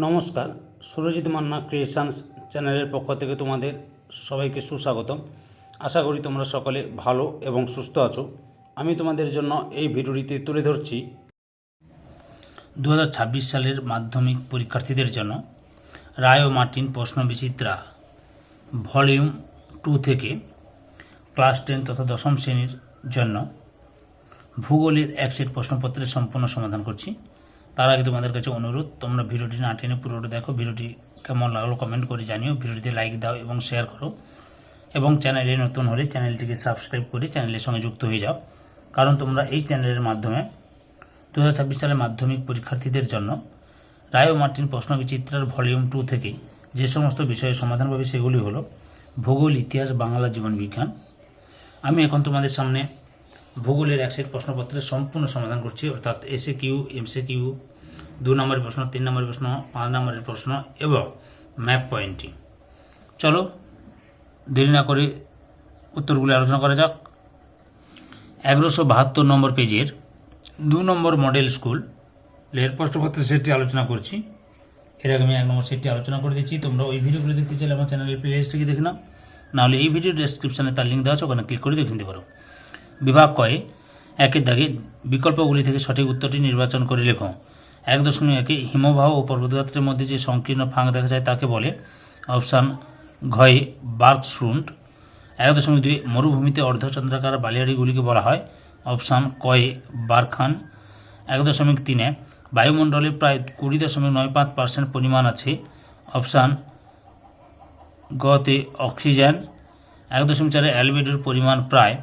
নমস্কার, সুরজিৎ মান্না ক্রিয়েশনস চ্যানেলের পক্ষ থেকে তোমাদের সবাইকে সুস্বাগতম। আশা করি তোমরা সকলে ভালো এবং সুস্থ আছো। আমি তোমাদের জন্য এই ভিডিওটিতে তুলে ধরছি দু হাজার ছাব্বিশ সালের মাধ্যমিক পরীক্ষার্থীদের জন্য রায় ও মার্টিন প্রশ্ন বিচিত্রা ভলিউম টু থেকে ক্লাস টেন তথা দশম শ্রেণির জন্য ভূগোলের এক সেট প্রশ্নপত্রের সম্পূর্ণ সমাধান করছি। তার আগে তোমাদের কাছে অনুরোধ, তোমরা ভিডিওটি না টেনে পুরোটা দেখো, ভিডিওটি কেমন লাগল কমেন্ট করে জানিও, ভিডিওটিতে লাইক দাও এবং শেয়ার করো এবং চ্যানেলে নতুন হলে চ্যানেলটিকে সাবস্ক্রাইব করে চ্যানেলের সঙ্গে যুক্ত হয়ে যাও। কারণ তোমরা এই চ্যানেলের মাধ্যমে দু সালে মাধ্যমিক পরীক্ষার্থীদের জন্য রায় মার্টিন প্রশ্ন বিচিত্রার ভলিউম টু থেকে যে সমস্ত বিষয়ের সমাধান পাবে সেগুলি হলো ভূগোল, ইতিহাস, বাংলা জীবন বিজ্ঞান। আমি এখন তোমাদের সামনে ভূগোলের এক সেট প্রশ্নপত্রের সম্পূর্ণ সমাধান করছি, অর্থাৎ এসে কিউ এমসে কিউ দু নম্বরের প্রশ্ন, তিন নম্বরের প্রশ্ন, পাঁচ নম্বরের প্রশ্ন এবং ম্যাপ পয়েন্টটি চলো দেরি না করে উত্তরগুলি আলোচনা করা যাক। এগারোশো বাহাত্তর নম্বর পেজের দু নম্বর মডেল স্কুলের প্রশ্নপত্রের সেটটি আলোচনা করছি। এর আগে আমি এক নম্বর সেটটি আলোচনা করে দিচ্ছি তোমরা ওই ভিডিওগুলো দেখতে চাইলে আমার চ্যানেলের প্লে লিস্টে দেখে নাও। নাহলে এই ভিডিও ডেসক্রিপশানে তার লিঙ্ক দেওয়া আছে, ওখানে ক্লিক করে দেখে নিতে পারো। বিভাগ কয়ে একের দাগে বিকল্পগুলি থেকে সঠিক উত্তরটি নির্বাচন করে লেখো। এক দশমিক একে হিমবাহ ও পর্বতগাত্রের মধ্যে যে সংকীর্ণ ফাঁক দেখা যায় তাকে বলে অপশান ঘয়ে বার্কশ্রুন্ড এক দশমিক দুই মরুভূমিতে অর্ধচন্দ্রাকার বালিয়াড়িগুলিকে বলা হয়। অপশান কয়ে বারখান। এক দশমিক তিনে বায়ুমণ্ডলে প্রায় কুড়ি দশমিক নয় পাঁচ পার্সেন্ট পরিমাণ আছে। অপশান গতে অক্সিজেন। এক দশমিক চারে অ্যালবিডোর পরিমাণ প্রায়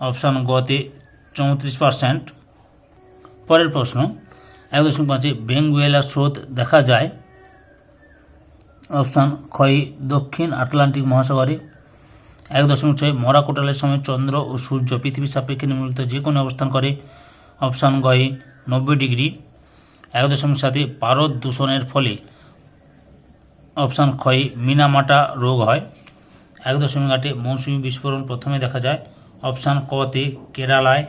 অপশান গতে চৌত্রিশ পার্সেন্ট। পরের প্রশ্ন, এক দশমিক পাঁচে বেঙ্গুয়েলা স্রোত দেখা যায়? অপশান, ক্ষয় দক্ষিণ আটলান্টিক মহাসাগরে। এক দশমিক ছয় মরা কোটালের সময় চন্দ্র ও সূর্য পৃথিবীর সাপেক্ষে নিম্নলিখিত যে কোনো অবস্থান করে। অপশান, গয়ে নব্বই ডিগ্রি। এক দশমিক সাথে পারদ দূষণের ফলে। অপশান, ক্ষয়ে মিনামাটা রোগ হয়। এক দশমিক আটে মৌসুমি বিস্ফোরণ প্রথমে দেখা যায়। অপশান কতে কেরালায়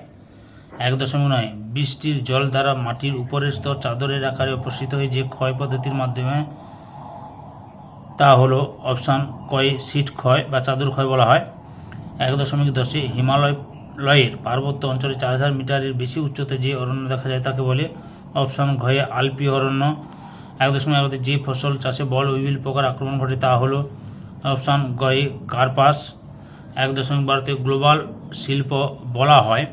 এক দশমিক নয়। বৃষ্টির জল দ্বারা মাটির উপরের স্তর চাদরের আকারে উপস্থিত হয়ে যে ক্ষয় পদ্ধতির মাধ্যমে তা হলো অপশান কয়ে সিট ক্ষয় বা চাদর ক্ষয় বলা হয়। এক দশমিক দশে হিমালয় লয়ের পার্বত্য অঞ্চলে চার হাজার মিটারের বেশি উচ্চতায় যে অরণ্য দেখা যায় তাকে বলে অপশান ঘয়ে আলপি অরণ্য। এক দশমিক এগারোতে যে ফসল চাষে বল উইল পোকার আক্রমণ ঘটে তা হলো অপশান গয়ে কার্পাস। এক দশমিক বারোতে গ্লোবাল শিল্প বলা হয়।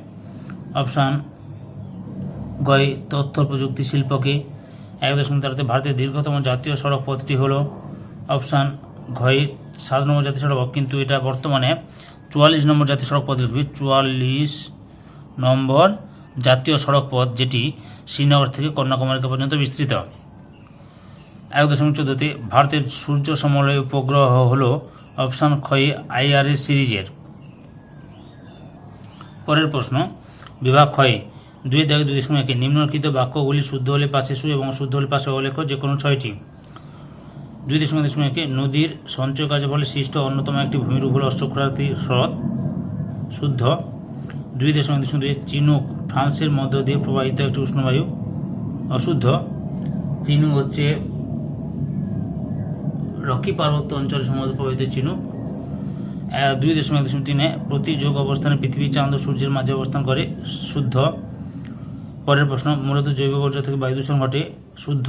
অপশান গয়ে তথ্য প্রযুক্তি শিল্পকে এক দশমিক তেরোতে ভারতের দীর্ঘতম জাতীয় সড়ক পথটি হলো। অপশান ঘয়ে সাত নম্বর জাতীয় সড়ক। কিন্তু এটা বর্তমানে চুয়াল্লিশ নম্বর জাতীয় সড়ক পথ লিখবে চুয়াল্লিশ নম্বর জাতীয় সড়ক পথ, যেটি শ্রীনগর থেকে কন্যাকুমারিকা পর্যন্ত বিস্তৃত। এক দশমিক চোদ্দোতে ভারতের সূর্য সমলয় উপগ্রহ হল অপশান ক্ষয়ে আইআরএস সিরিজের। পরের প্রশ্ন, বিভাগ ক্ষয়ে দুই দাগে দুই দশমিক একে নিম্নলিখিত বাক্যগুলি শুদ্ধ হলে পাশে শু এবং শুদ্ধ হলে পাশে অলেখ যে কোনো ছয়টি। দুই দশমিক দশমিক একে নদীর সঞ্চয় কাজে ফলে সৃষ্ট অন্যতম একটি ভূমিরূপ হল অষ্টক্রান্তি হ্রদ শুদ্ধ। দুই দশমিক দশমিক দুই চিনুক, ফ্রান্সের মধ্য দিয়ে প্রবাহিত একটি উষ্ণবায়ু, অশুদ্ধ। চিনুক হচ্ছে রকি পার্বত্য অঞ্চল সমুদ্র প্রবাহিত চিনুক দুই দশমিক দশমিক তিনে প্রতি যোগ অবস্থানে পৃথিবী চাঁদ ও সূর্যের মাঝে অবস্থান করে, শুদ্ধ। পরের প্রশ্ন, মূলত জৈব বর্জ্য থেকে বায়ু দূষণ ঘটে, শুদ্ধ।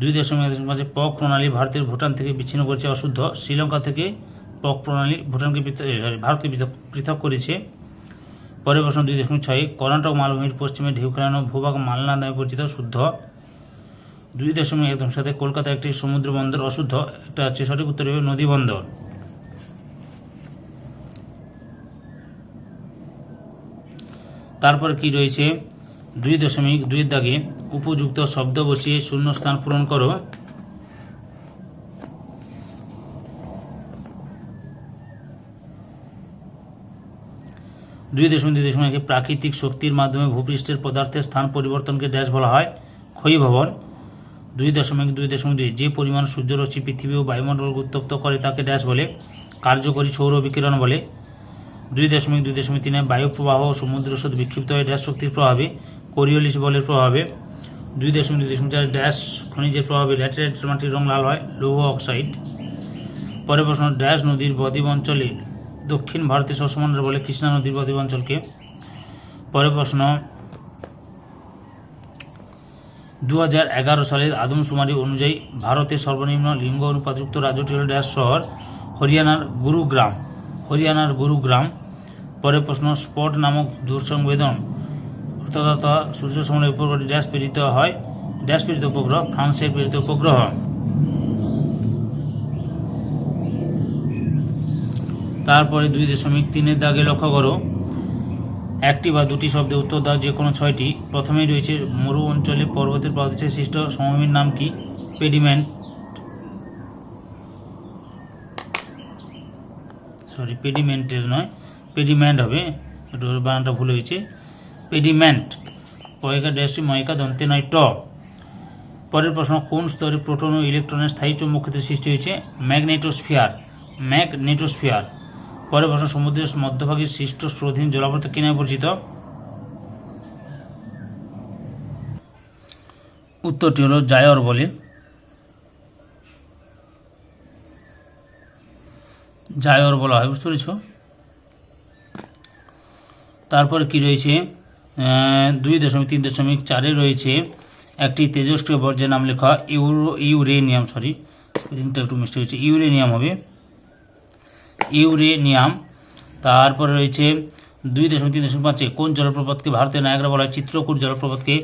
দুই দশমিক দশমিক পাঁচে পক প্রণালী ভারতের ভুটান থেকে বিচ্ছিন্ন করেছে, অশুদ্ধ। শ্রীলঙ্কা থেকে পক প্রণালী ভুটানকে ভারতকে পৃথক করেছে। পরের প্রশ্ন, দুই দশমিক ছয় কর্ণাটক মালভূমির পশ্চিমে ঢেউ খেলানো ভূভাগ মালনা নামে পরিচিত, শুদ্ধ। দুই দশমিক একদম সাথে কলকাতা একটি সমুদ্র বন্দর অশুদ্ধ। একটা হচ্ছে সঠিক উত্তর হবে নদী বন্দর। তারপর কি রয়েছে? দুই দশমিক দুই দাগে উপযুক্ত শব্দ বসিয়ে শূন্য স্থান পূরণ করো। দুই দশমিক দুই দশমিক প্রাকৃতিক শক্তির মাধ্যমে ভূপৃষ্ঠের পদার্থের স্থান পরিবর্তনকে ড্যাশ বলা হয়। ক্ষয়ীভবন দুই দশমিক দুই দশমিক দুই। যে পরিমাণ সূর্যরশ্মি পৃথিবী ও বায়ুমণ্ডলকে উত্তপ্ত করে তাকে ড্যাশ বলে, কার্যকরী সৌর বিকিরণ বলে। দুই দশমিক দুই দশমিক তিনে বায়ু প্রবাহ ও সমুদ্র স্রোত বিক্ষিপ্ত হয়ে ড্যাশ শক্তির প্রভাবে, কোরিওলিস বলের প্রভাবে। দুই দশমিক দুই দশমিক চার ড্যাশ খনিজের প্রভাবে ল্যাটেরাইট মাটির রং লাল হয়, লৌহ অক্সাইড। পরে প্রশ্ন, ড্যাশ নদীর বদ্বীপ অঞ্চলে দক্ষিণ ভারতের শস্যমণ্ডল বলে কৃষ্ণা নদীর বদ্বীপ অঞ্চলকে। পরে প্রশ্ন দু হাজার এগারো সালের আদমশুমারি অনুযায়ী ভারতের সর্বনিম্ন লিঙ্গ অনুপাতযুক্ত রাজ্যটি হল ড্যাশ শহর, হরিয়ানার গুরুগ্রাম। হরিয়ানার গুরুগ্রাম পরের প্রশ্ন স্পট নামক দূরসংবেদন অর্থাৎ সূর্য সমলের উপর ড্যাশ প্রেরিত হয় ড্যাশ প্রেরিত উপগ্রহ ফ্রান্সের প্রেরিত উপগ্রহ। তারপরে দুই দশমিক তিনের দাগে লক্ষ্য করো। একটি বা দুটি শব্দে উত্তর দাও যে কোনো ছয়টি, প্রথমেই রয়েছে মরু অঞ্চলে পর্বতের প্রদেশে সৃষ্ট সমভূমির নাম কি? পেডিমেন্ট। সরি পেডিমেন্টের নয় পেডিমেন্ট হবে একটু বানানটা ভুল হয়েছে। পেডিমেন্ট পয়কা ড্যাশি ময়কা দন্তে নয় ট। পরের প্রশ্ন, কোন স্তরে প্রোটন ও ইলেকট্রনের স্থায়ী চৌম্বক ক্ষেত্রে সৃষ্টি হয়েছে? ম্যাগনেটোস্ফিয়ার। ম্যাগনেটোস্ফিয়ার। পরের প্রশ্ন, সমুদ্রের মধ্যভাগে সৃষ্ট স্রোতহীন জলাভূত কি নামে পরিচিত? উত্তরটি হলো জায়র বলে। জায়র বলা হয়, বুঝতে পেরেছ? তারপরে কি রয়েছে? দুই দশমিক তিন দশমিক চারে রয়েছে একটি তেজস্ক্রিয় বর্জ্যের নাম লেখা ইউরো ইউরেনিয়াম সরি স্পেলিংটা একটু মিস্টেক হয়েছে। ইউরেনিয়াম হবে ইউরেনিয়াম। তারপরে রয়েছে দুই দশমিক তিন দশমিক পাঁচে, কোন জলপ্রপাতকে ভারতের নায়গ্রা বলা হয়? চিত্রকূট জলপ্রপাতকে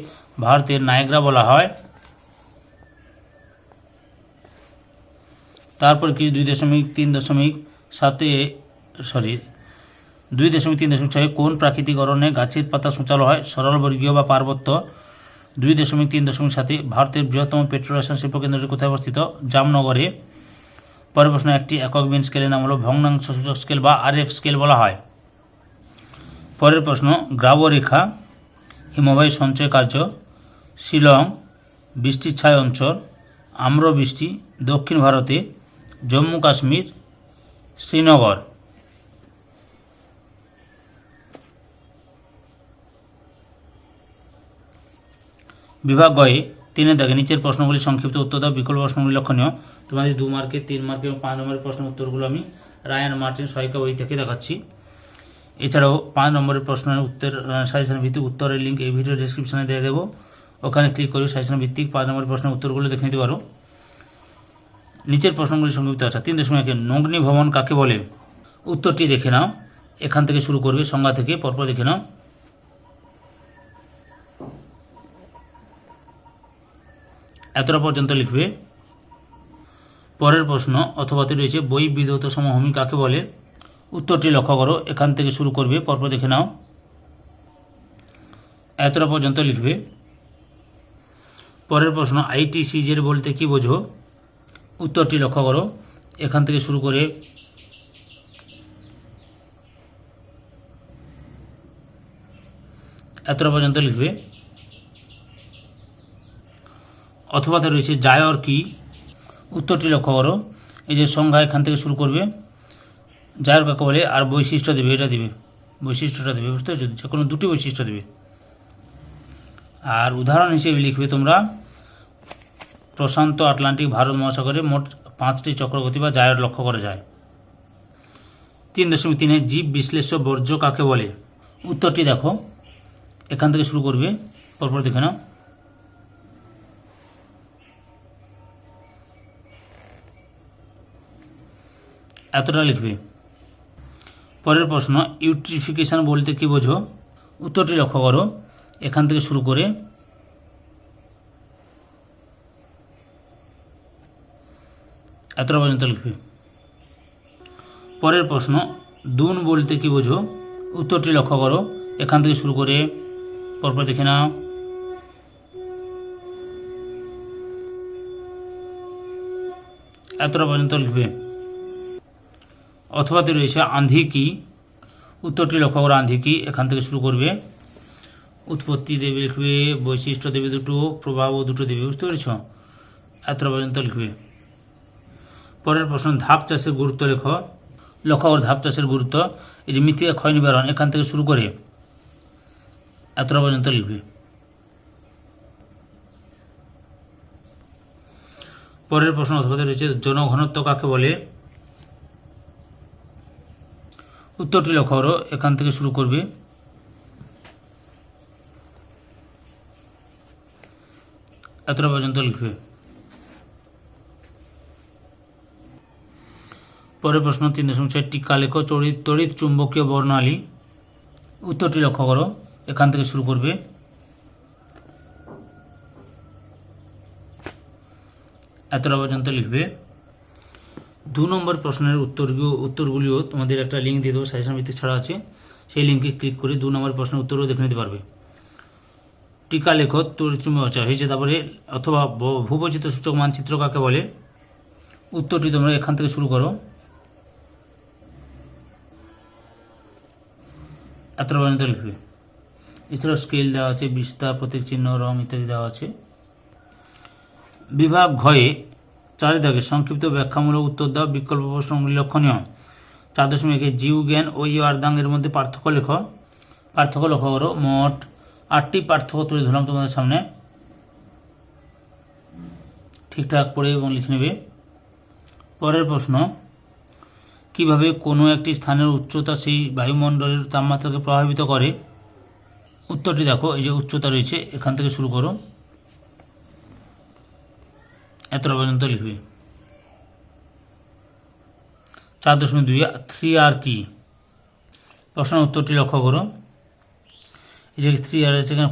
ভারতের নায়গ্রা বলা হয়। তারপর কি? দুই দশমিক তিন দশমিক সাতে সরি দুই দশমিক তিন দশমিক ছয়ে কোন প্রাকৃতিক অরণ্যে গাছের পাতা সূচালো হয়? সরলবর্গীয় বা পার্বত্য। দুই দশমিক তিন দশমিক সাতে, ভারতের বৃহত্তম পেট্রোল রসায়ন শিল্প কেন্দ্রটি কোথায় অবস্থিত? জামনগরে। পরের প্রশ্ন একটি একক বিন স্কেলের নাম হলো ভগ্নাংশ সূচক স্কেল বা আরএফ স্কেল বলা হয়। পরের প্রশ্ন, গ্রাবরেখা হিমবাহী সঞ্চয় কার্য, শিলং, বৃষ্টির ছায় অঞ্চল, আম্রবৃষ্টি, দক্ষিণ ভারতে, জম্মু কাশ্মীর, শ্রীনগর। বিভাগ গয়ে তিনের দাগে নিচের প্রশ্নগুলি সংক্ষিপ্ত উত্তর দাও, বিকল্প প্রশ্নগুলি লক্ষণীয়। তোমাদের দু মার্কের তিন মার্কের এবং পাঁচ নম্বরের প্রশ্ন উত্তরগুলো আমি রায়ান মার্টিন সহায়িকা বই থেকে দেখাচ্ছি। এছাড়াও পাঁচ নম্বরের প্রশ্নের উত্তর সাজেশন ভিত্তিক উত্তরের লিঙ্ক এই ভিডিও ডিসক্রিপশনে দিয়ে দেবো। ওখানে ক্লিক করে সাজেশন ভিত্তিক পাঁচ নম্বরের প্রশ্নের উত্তরগুলো দেখে নিতে পারো। নিচের প্রশ্নগুলি সংক্ষিপ্ত আছে। তিন দশমিক একে, নগ্নি ভবন কাকে বলে? উত্তরটি দেখে নাও। এখান থেকে শুরু করবে, সংজ্ঞা থেকে, পরপর দেখে নাও। এতটা পর্যন্ত লিখবে? পরের প্রশ্ন অথবাতে রয়েছে, বই বিধৌত সমভূমি কাকে বলে? উত্তরটি লক্ষ্য করো, এখান থেকে শুরু করবে, পরপর দেখে নাও। এতটা পর্যন্ত লিখবে। পরের প্রশ্ন আইটিসিজের বলতে কি বোঝো? উত্তরটি লক্ষ্য করো, এখান থেকে শুরু করে এতটা পর্যন্ত লিখবে। অথবাতে রয়েছে জায়র কি, উত্তরটি লক্ষ্য করো। এই যে সংজ্ঞা এখান থেকে শুরু করবে। জায়র কাকে বলে? আর বৈশিষ্ট্য দেবে, এটা দেবে। বৈশিষ্ট্যটা দেবে, বুঝতে পারছ? যে কোনো দুটি বৈশিষ্ট্য দেবে। আর উদাহরণ হিসেবে লিখবে তোমরা, প্রশান্ত আটলান্টিক ভারত মহাসাগরে মোট পাঁচটি চক্রগতি বা জায়র লক্ষ্য করা যায়। তিন দশমিক তিনে জীব বিশ্লেষ্য বর্জ্য কাকে বলে? উত্তরটি দেখো। এখান থেকে শুরু করবে, পরপর দেখে নাও। এতটা লিখবে? পরের প্রশ্ন, ইউট্রিফিকেশন বলতে কি বোঝো? উত্তরটি লক্ষ্য করো। এখান থেকে শুরু করে এতটা পর্যন্ত লিখবে। পরের প্রশ্ন, দুন বলতে কি বোঝো? উত্তরটি লক্ষ্য করো। এখান থেকে শুরু করে পরপর দেখে নাও। এতটা পর্যন্ত লিখবে। অথবাতে রয়েছে আন্ধি কি? উত্তরটি লক্ষ্য করো আন্ধি কি? এখান থেকে শুরু করবে। উৎপত্তি দেবে লিখবে, বৈশিষ্ট্য দেবে দুটো প্রভাবও দুটো দেবে, বুঝতে পেরেছ? এতটা পর্যন্ত লিখবে। পরের প্রশ্ন, ধাপ চাষের গুরুত্ব লেখ। লক্ষ্য করো, ধাপ চাষের গুরুত্ব। এই যে মৃত্তিকা ক্ষয় নিবারণ, এখান থেকে শুরু করে। এতটা পর্যন্ত লিখবে। পরের প্রশ্ন, অথবা রয়েছে, জনঘনত্ব কাকে বলে? উত্তরটি লক্ষ্য করো, এখান থেকে শুরু করবে। এতটা পর্যন্ত লিখবে। পরের প্রশ্ন তিন দশমিক চার টিকা লেখো তড়িৎ তড়িৎ, চুম্বকীয় বর্ণালী উত্তরটি লক্ষ্য করো, এখান থেকে শুরু করবে। এতটা পর্যন্ত লিখবে। দু নম্বর প্রশ্নের উত্তরগুলো উত্তরগুলিও তোমাদের একটা লিঙ্ক দিয়ে দেবো সাজেশন ভিত্তিক ছাড়া আছে। সেই লিঙ্কে ক্লিক করে দু নম্বর প্রশ্নের উত্তরও দেখে নিতে পারবে। টিকা লেখক তরিচুম্বক আচ্ছা হয়েছে তারপরে অথবা ব- সূচক মানচিত্র কাকে বলে? উত্তরটি তোমরা এখান থেকে শুরু করো। এতটা পর্যন্ত লিখবে। এছাড়াও স্কেল দেওয়া আছে, বিস্তার, প্রতীক চিহ্ন, রং ইত্যাদি দেওয়া আছে। বিভাগ ঘয়ে চারিদাগে সংক্ষিপ্ত ব্যাখ্যামূলক উত্তর দেওয়া বিকল্প প্রশ্নগুলি লক্ষণীয়। চার দশমিক জীব, জ্ঞান ও ইয়ারদাং এর মধ্যে পার্থক্য লেখ। পার্থক্য লক্ষ্য করো, মোট আটটি পার্থক্য তুলে ধরলাম তোমাদের সামনে। ঠিকঠাক পড়ে এবং লিখে নেবে। পরের প্রশ্ন, কীভাবে কোনো একটি স্থানের উচ্চতা সেই বায়ুমণ্ডলের তাপমাত্রাকে প্রভাবিত করে? উত্তরটি দেখো, এই যে উচ্চতা রয়েছে, এখান থেকে শুরু করো। এতটা পর্যন্ত লিখবে। চার দশমিক দুই থ্রি আর কি? প্রশ্নের উত্তরটি লক্ষ্য করো। এই যে থ্রি আর আছে এখানে,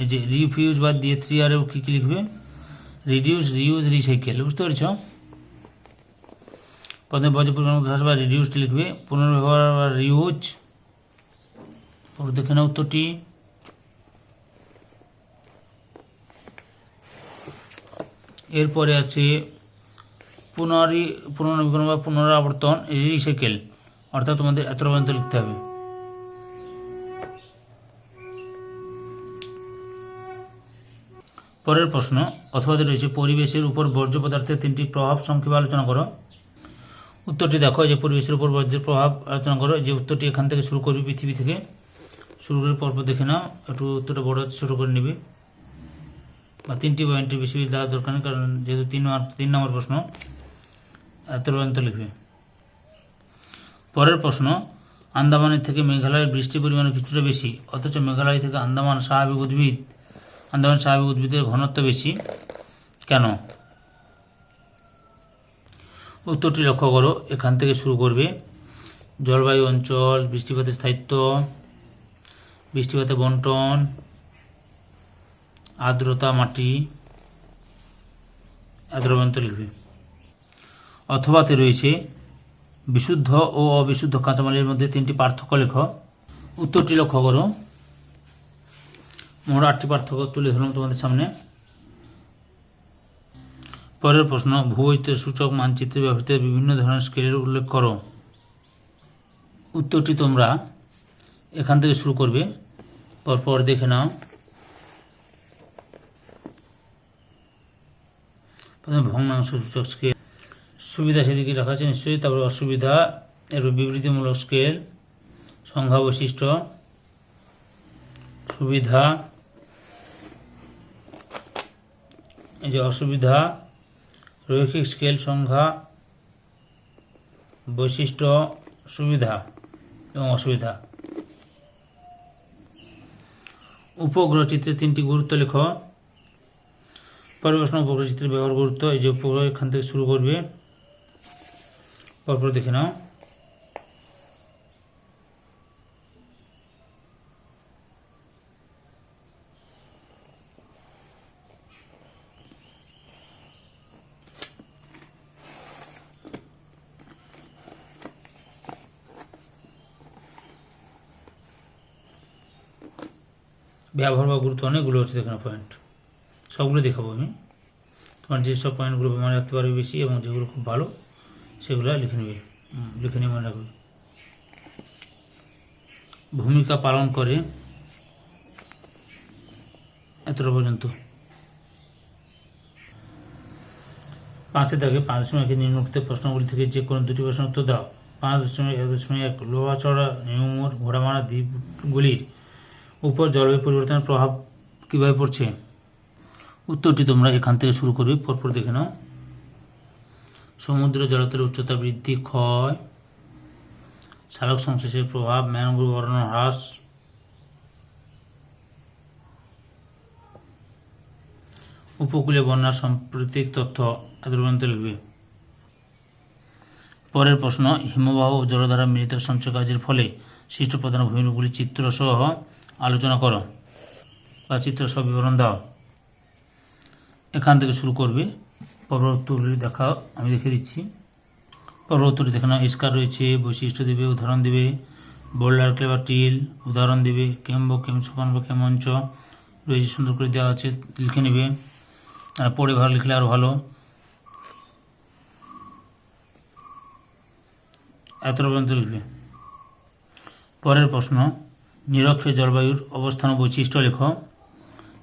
এই যে রিফিউজ বাদ দিয়ে থ্রি আর কী কী লিখবে? রিডিউস রিউজ রিসাইকেল বুঝতে পেরেছ? পদে বজ্র পরিমাণ বা রিডিউসড লিখবে। পুনর্ব্যবহার বা রিউজ দেখে নাও উত্তরটি। এরপরে আছে পুনরি পুনর্নবীকরণ বা পুনরাবর্তন রিসাইকেল অর্থাৎ তোমাদের এত পর্যন্ত লিখতে হবে। পরের প্রশ্ন অথবা রয়েছে, পরিবেশের উপর বর্জ্য পদার্থের তিনটি প্রভাব সংক্ষেপে আলোচনা করো। উত্তরটি দেখো যে পরিবেশের উপর বর্জ্যের প্রভাব আলোচনা করো যে উত্তরটি এখান থেকে শুরু করবে, পৃথিবী থেকে। শুরু করে পরপর দেখে নাও, একটু উত্তরটা বড়, ছোট করে নেবে। বা তিনটি পয়েন্টের বেশি দেওয়া দরকার নেই, কারণ যেহেতু তিন তিন নম্বর প্রশ্ন পর্যন্ত লিখবে। পরের প্রশ্ন, আন্দামানের থেকে মেঘালয়ের বৃষ্টির পরিমাণ কিছুটা বেশি, অথচ মেঘালয় থেকে আন্দামান স্বাভাবিক উদ্ভিদ, আন্দামান স্বাভাবিক উদ্ভিদের ঘনত্ব বেশি। কেন? উত্তরটি লক্ষ্য করো, এখান থেকে শুরু করবে। জলবায়ু অঞ্চল, বৃষ্টিপাতের স্থায়িত্ব, বৃষ্টিপাতের বন্টন আর্দ্রতা মাটি আর্দ্রবন্ত লিখবে অথবাতে রয়েছে বিশুদ্ধ ও অবিশুদ্ধ কাঁচামালের মধ্যে তিনটি পার্থক্য লেখ। উত্তরটি লক্ষ্য করো। মোট আটটি পার্থক্য তুলে ধরলাম তোমাদের সামনে। পরের প্রশ্ন ভূবৈচিত্রের সূচক মানচিত্রে ব্যবহৃত বিভিন্ন ধরনের স্কেলের উল্লেখ করো। উত্তরটি তোমরা এখান থেকে শুরু করবে, পরপর দেখে নাও। প্রথমে ভগ্নাংশ স্কেল সুবিধা সেদিকে রাখা আছে নিশ্চয়ই, তারপরে অসুবিধা এরপর বিবৃতিমূলক স্কেল সংখ্যা বৈশিষ্ট্য, সুবিধা, এই যে অসুবিধা, রৈখিক স্কেল সংখ্যা, বৈশিষ্ট্য, সুবিধা এবং অসুবিধা। উপগ্রহ চিত্রে তিনটি গুরুত্ব লেখ। পরিবেশন উপগ্রহ চিত্রের ব্যবহার গুরুত্ব এই যে উপগ্রহ এখান থেকে শুরু করবে। পরপর দেখে নাও। ব্যবহার বা গুরুত্ব অনেকগুলো হচ্ছে দেখে পয়েন্ট সবগুলো দেখাবো আমি। তোমার যেসব পয়েন্টগুলো মনে রাখতে পারবে বেশি এবং যেগুলো খুব ভালো, সেগুলো লিখে নেবে। লিখে নিয়ে মনে রাখবে। ভূমিকা পালন করে এতটা পর্যন্ত। পাঁচের দাগে পাঁচ দশমিক একের নিম্নোক্ত প্রশ্নগুলি থেকে যে কোনো দুটি প্রশ্ন উত্তর দাও। পাঁচ দশমিক এক দশমিক এক লোহাচড়া, নিউমোর, ঘোড়ামারা দ্বীপগুলির উপর জলবায়ু পরিবর্তনের প্রভাব কীভাবে পড়ছে? উত্তরটি তোমরা এখান থেকে শুরু করবে, পরপর দেখে নাও। সমুদ্র জলতলের উচ্চতা বৃদ্ধি ক্ষয়। সালোক সংশ্লেষের প্রভাব, ম্যানগ্রোভ অরণ্য হ্রাস। উপকূলে বন্যার সাম্প্রতিক তথ্য এতপর্যন্ত লিখবে। পরের প্রশ্ন, হিমবাহ ও জলধারা মিলিত সঞ্চয় কাজের ফলে সৃষ্ট প্রধান ভূমিরূপগুলি চিত্রসহ আলোচনা করো বা চিত্রসহ বিবরণ দাও। এখান থেকে শুরু করবে। পর্বতগুলি দেখা, আমি দেখে দিচ্ছি। পর্বতগুলি দেখে নাও স্কার রয়েছে, বৈশিষ্ট্য দেবে, উদাহরণ দেবে, বোল্ডার, ক্লেভার, টিল, উদাহরণ দেবে, কেম্ব, কেম সুপান বা কেমঞ্চ রয়েছে, সুন্দর করে দেওয়া আছে, লিখে নেবে। আর পড়ে ভালো, লিখলে আরও ভালো। এত পর্যন্ত লিখবে। পরের প্রশ্ন নিরক্ষীয় জলবায়ুর অবস্থান বৈশিষ্ট্য লেখ।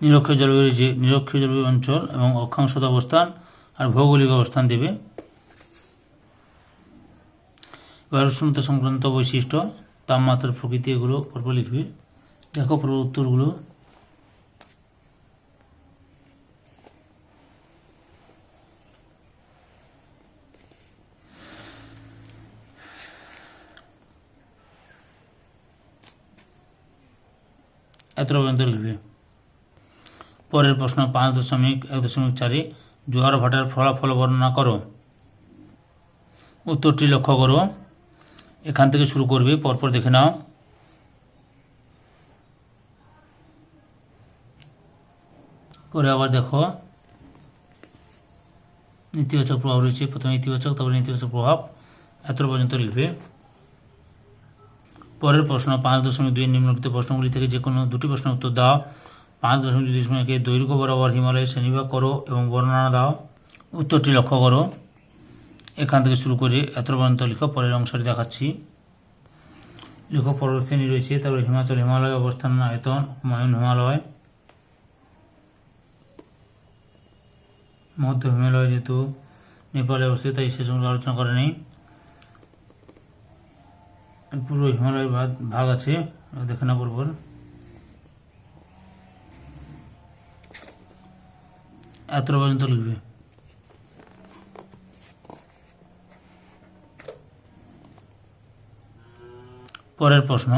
নিরক্ষীয় জলবায়ু যে নিরক্ষীয় জলবায়ু অঞ্চল এবং অক্ষাংশত অবস্থান আর ভৌগোলিক অবস্থান দেবে। উষ্ণতা সংক্রান্ত বৈশিষ্ট্য, তাপমাত্রার প্রকৃতি এগুলো পরপর লিখবে। দেখো পুরো উত্তরগুলো। এত পর্যন্ত লিখবে। পরের প্রশ্ন পাঁচ দশমিক এক দশমিক চারে জোয়ার ভাটার ফলাফল বর্ণনা করো। উত্তরটি লক্ষ্য করো। এখান থেকে শুরু করবে, পরপর দেখে নাও। পরে আবার দেখো। নেতিবাচক প্রভাব রয়েছে। প্রথমে ইতিবাচক, তারপরে নেতিবাচক প্রভাব। এত পর্যন্ত লিখবে। পরের প্রশ্ন পাঁচ দশমিক দুই নিম্নলিখিত প্রশ্নগুলি থেকে যে কোনো দুটি প্রশ্নের উত্তর দাও। পাঁচ দশমিক দুই একে দৈর্ঘ্য বরাবর হিমালয়ের শ্রেণীভাগ করো এবং বর্ণনা দাও। উত্তরটি লক্ষ্য করো। এখান থেকে শুরু করে এত পর্যন্ত লিখো, পরের অংশটি দেখাচ্ছি। লিখো পর্বত শ্রেণি রয়েছে, তারপরে হিমাচল, হিমালয়, অবস্থান, আয়তন, হুমায়ুন, হিমালয়। মধ্য হিমালয় যেহেতু নেপালে অবস্থিত, তাই সে সঙ্গে আলোচনা করে নেই। পুরো হিমালয় ভাগ ভাগ আছে, দেখে না পরপর। এত পর্যন্ত লিখবে। পরের প্রশ্ন,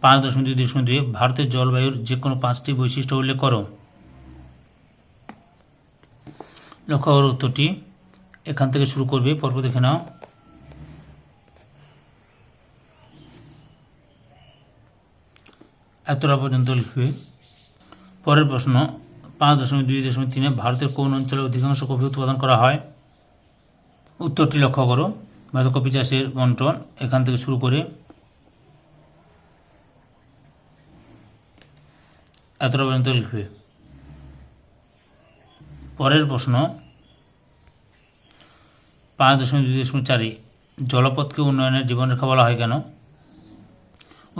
পাঁচ দশমিক দুই দশমিক দুই, ভারতের জলবায়ুর যে কোনো পাঁচটি বৈশিষ্ট্য উল্লেখ করো। লক্ষ্য করো উত্তরটি। এখান থেকে শুরু করবে পর্ব দেখে নাও। এতটা পর্যন্ত লিখবে। পরের প্রশ্ন পাঁচ দশমিক দুই দশমিক তিনে ভারতের কোন অঞ্চলে অধিকাংশ কফি উৎপাদন করা হয়? উত্তরটি লক্ষ্য করো। ভারত কফি চাষের বন্টন, এখান থেকে শুরু করে এতটা পর্যন্ত লিখবে। পরের প্রশ্ন, পাঁচ দশমিক দুই দশমিক চারে জলপথকে উন্নয়নের জীবনরেখা বলা হয় কেন?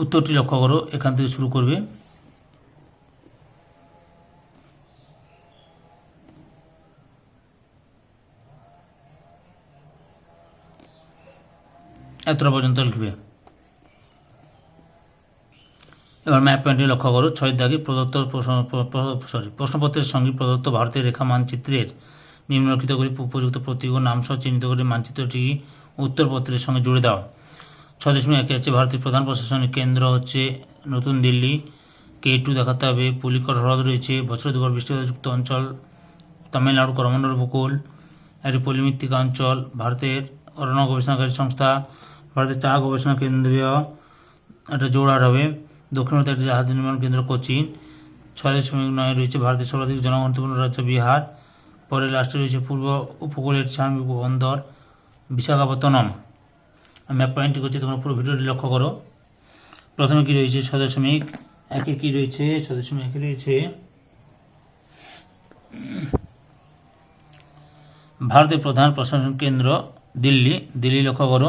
উত্তরটি লক্ষ্য করো, এখান থেকে শুরু করবে। এতটা পর্যন্ত লিখবে। এবার ম্যাপ পয়েন্টটি লক্ষ্য করো, ছয় দাগে প্রদত্ত সরি প্রশ্নপত্রের সঙ্গে প্রদত্ত ভারতের রেখা মানচিত্রের নিম্নলিখিত করে উপযুক্ত প্রতীক ও নামসহ চিহ্নিত করে মানচিত্রটি উত্তরপত্রের সঙ্গে জুড়ে দাও। ছয় দশমিক একে আছে ভারতের প্রধান প্রশাসনিক কেন্দ্র হচ্ছে নতুন দিল্লি। কে টু দেখাতে হবে, পুলিকর হ্রদ রয়েছে বছর দুবার বৃষ্টিপাতযুক্ত অঞ্চল, তামিলনাড়ু করমণ্ডল উপকূল একটি পলিমৃত্তিকা অঞ্চল, ভারতের অরণ্য গবেষণাকারী সংস্থা ভারতের চা গবেষণা কেন্দ্রীয় একটা জোড়াট হবে। দক্ষিণ ভারতের একটি জাহাজ নির্মাণ কেন্দ্র কোচিন ছয় দশমিক নয় রয়েছে ভারতের সর্বাধিক জনগণপূর্ণ রাজ্য বিহার। পরে লাস্টে রয়েছে পূর্ব উপকূলের সামরিক বন্দর বিশাখাপত্তনম। ম্যাপ পয়েন্টটি করছি, তোমরা পুরো ভিডিওটি লক্ষ্য করো। প্রথমে কি রয়েছে? ছয় দশমিক একে কি রয়েছে? ছয় দশমিক একে রয়েছে ভারতের প্রধান প্রশাসন কেন্দ্র দিল্লি। দিল্লি লক্ষ্য করো।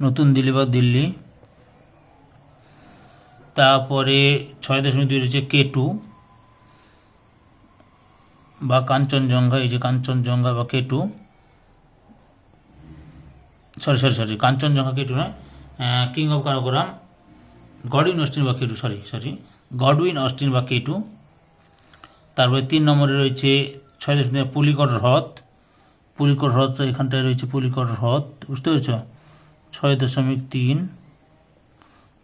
নতুন দিল্লি বা দিল্লি। তারপরে ছয় দশমিক দুই রয়েছে কে টু বা কাঞ্চনজঙ্ঘা, এই যে কাঞ্চনজঙ্ঘা বা K two sorry sorry sorry Kanchenjunga K two নয় king of Karakoram Godwin Austen বা K two sorry sorry Godwin Austen বা কে টু তারপরে তিন নম্বরে রয়েছে ছয় দশমিক পুলিকট হ্রদ। পুলিকট হ্রদ এখানটায় রয়েছে পুলিকট হ্রদ, বুঝতে পেরেছ? ছয় দশমিক তিন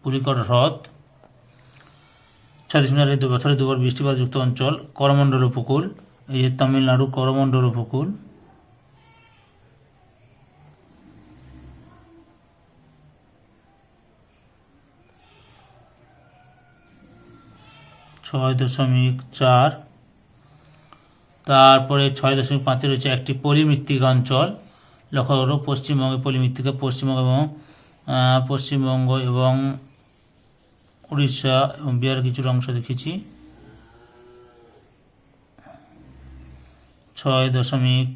পুলিকট হ্রদ, ছয় দশমিক আট বছরে দুবার বৃষ্টিপাতযুক্ত অঞ্চল, করমণ্ডল উপকূল, এই যে তামিলনাড়ু করমণ্ডল উপকূল। ছয় দশমিক চার, তারপরে ছয় দশমিক পাঁচে রয়েছে একটি পলিমৃত্তিকা অঞ্চল। লক্ষ্য করো, পশ্চিমবঙ্গে পলিমৃত্তিকা পশ্চিমবঙ্গ এবং পশ্চিমবঙ্গ এবং উড়িষ্যা এবং বিহারের কিছুটা অংশ দেখেছি। ছয় দশমিক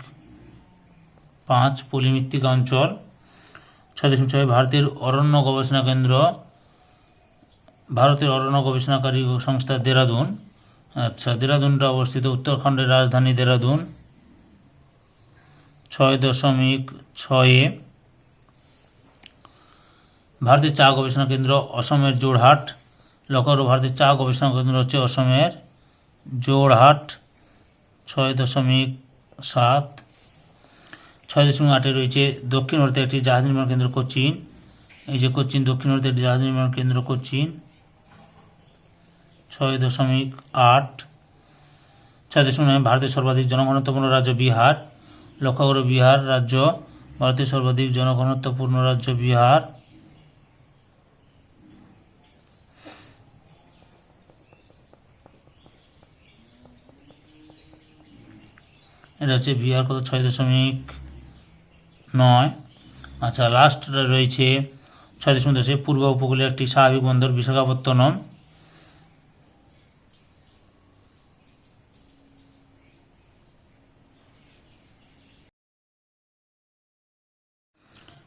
পাঁচ পলিমৃত্তিকা অঞ্চল, ছয় দশমিক ছয় ভারতের অরণ্য গবেষণা কেন্দ্র, ভারতের অরণ্য গবেষণাকারী সংস্থা দেরাদুন। আচ্ছা দেরাদুনটা অবস্থিত উত্তরাখণ্ডের রাজধানী দেরাদুন। ছয় দশমিক ছয়ে ভারতের চা গবেষণা কেন্দ্র অসমের জোরহাট। লক্ষ্য করো ভারতের চা গবেষণা কেন্দ্র হচ্ছে অসমের জোরহাট। ছয় দশমিক সাত। ছয় দশমিক আটে রয়েছে দক্ষিণ ভারতের একটি জাহাজ নির্মাণ কেন্দ্র কোচিন। এই যে কোচিন, দক্ষিণ ভারতের একটি জাহাজ নির্মাণ কেন্দ্র কোচিন। ছয় দশমিক আট। ছয় দশমিক ভারতের সর্বাধিক জনঘনত্বপূর্ণ রাজ্য বিহার। লক্ষ্য করো, বিহার রাজ্য ভারতের সর্বাধিক জনঘনত্বপূর্ণ রাজ্য বিহার। এটা হচ্ছে বিহার কত? ছয় দশমিক নয়। আচ্ছা লাস্ট রয়েছে ছয় দশমিক দশে পূর্ব উপকূলে একটি স্বাভাবিক বন্দর বিশাখাপত্তনম।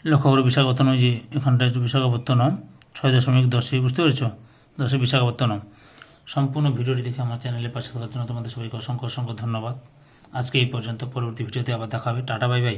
লক্ষ্য করে বিশাখাপত্তনম যে এখানটা হচ্ছে বিশাখাপত্তনম, ছয় দশমিক দশে বুঝতে পেরেছ? দশে বিশাখাপত্তনম। সম্পূর্ণ ভিডিওটি দেখে আমার চ্যানেলে পাশে থাকার জন্য তোমাদের সবাইকে অসংখ্য অসংখ্য ধন্যবাদ। আজকে এই পর্যন্ত, পরবর্তী ভিডিওতে আবার দেখা হবে। Tata, bye bye.